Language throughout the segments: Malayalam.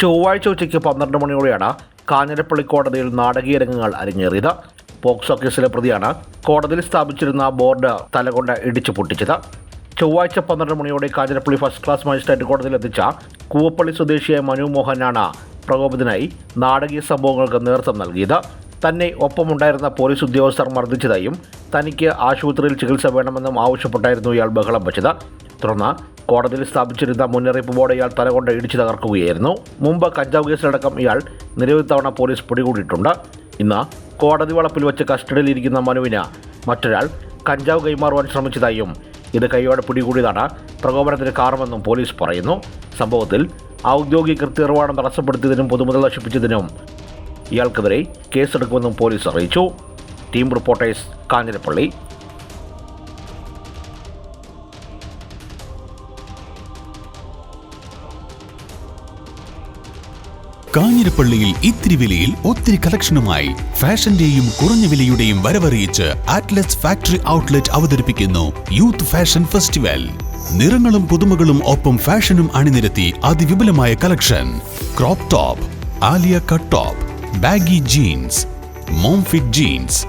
ചൊവ്വാഴ്ച ഉച്ചയ്ക്ക് പന്ത്രണ്ട് മണിയോടെയാണ് കാഞ്ഞിരപ്പള്ളി കോടതിയിൽ നാടകീയ രംഗങ്ങൾ അരങ്ങേറിയത്. പോക്സോ കേസിലെ പ്രതിയാണ് കോടതിയിൽ സ്ഥാപിച്ചിരുന്ന ബോർഡ് തലകൊണ്ട് ഇടിച്ചു പൊട്ടിച്ചത്. ചൊവ്വാഴ്ച പന്ത്രണ്ട് മണിയോടെ കാഞ്ഞിരപ്പള്ളി ഫസ്റ്റ് ക്ലാസ് മജിസ്ട്രേറ്റ് കോടതിയിൽ എത്തിച്ച കൂവപ്പള്ളി സ്വദേശിയായ മനു മോഹനാണ് പ്രകോപത്തിനായി നാടകീയ സംഭവങ്ങൾക്ക് നേതൃത്വം നൽകിയത്. തന്നെ ഒപ്പമുണ്ടായിരുന്ന പോലീസ് ഉദ്യോഗസ്ഥർ മർദ്ദിച്ചതായും തനിക്ക് ആശുപത്രിയിൽ ചികിത്സ വേണമെന്നും ആവശ്യപ്പെട്ടായിരുന്നു ഇയാൾ ബഹളം വച്ചത്. തുടർന്ന് കോടതിയിൽ സ്ഥാപിച്ചിരുന്ന മുന്നറിയിപ്പ് ബോർഡ് ഇയാൾ തലകൊണ്ട് ഇടിച്ചു തകർക്കുകയായിരുന്നു. മുമ്പ് കഞ്ചാവ് കേസിലടക്കം ഇയാൾ നിരവധി തവണ പോലീസ് പിടികൂടിയിട്ടുണ്ട്. ഇന്ന് കോടതി വളപ്പിൽ വെച്ച് കസ്റ്റഡിയിലിരിക്കുന്ന മനുവിന് മറ്റൊരാൾ കഞ്ചാവ് കൈമാറുവാൻ ശ്രമിച്ചതായും ഇത് കൈയോടെ പിടികൂടിയതാണ് പ്രകോപനത്തിന് കാരണമെന്നും പോലീസ് പറയുന്നു. സംഭവത്തിൽ ഔദ്യോഗിക കൃത്യനിർവഹണം തടസ്സപ്പെടുത്തിയതിനും പൊതുമുതൽ നശിപ്പിച്ചതിനും ഇയാൾക്കെതിരെ കേസെടുക്കുമെന്നും പോലീസ് അറിയിച്ചു. Team reporters Kanjirappally. കാഞ്ഞിരപ്പള്ളിയിൽ ഇത്തിരി വിലയിൽ ഒത്തിരി കളക്ഷനുമായി ഫാഷന്റെയും കുറഞ്ഞ വിലയുടെയും വരവറിയിച്ച് ആറ്റ്ലസ് ഫാക്ടറി ഔട്ട്ലെറ്റ് അവതരിപ്പിക്കുന്നു യൂത്ത് ഫാഷൻ ഫെസ്റ്റിവൽ നിറങ്ങളും പുതുമകളും ഒപ്പം ഫാഷനും അണിനിരത്തി അതിവിപുലമായ collection crop top Alia cut top baggy jeans mom fit jeans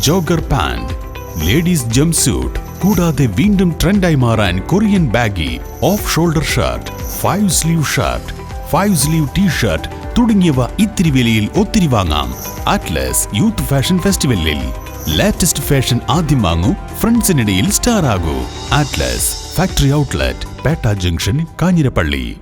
jogger pant ladies jumpsuit കൂടാതെ വീണ്ടും ട്രെൻഡായി മാറാൻ Korean baggy off shoulder shirt five sleeve shirt five sleeve T shirt തുടങ്ങിയവ ഇത്തിരി വിലയിൽ ഒത്തിരി വാങ്ങാം. അറ്റ്ലസ് യൂത്ത് ഫാഷൻ ഫെസ്റ്റിവലിൽ ലേറ്റസ്റ്റ് ഫാഷൻ ആദ്യം വാങ്ങൂ ഫ്രണ്ട്സിനിടയിൽ star ആകൂ. Atlas factory outlet Petta junction Kanjirappally.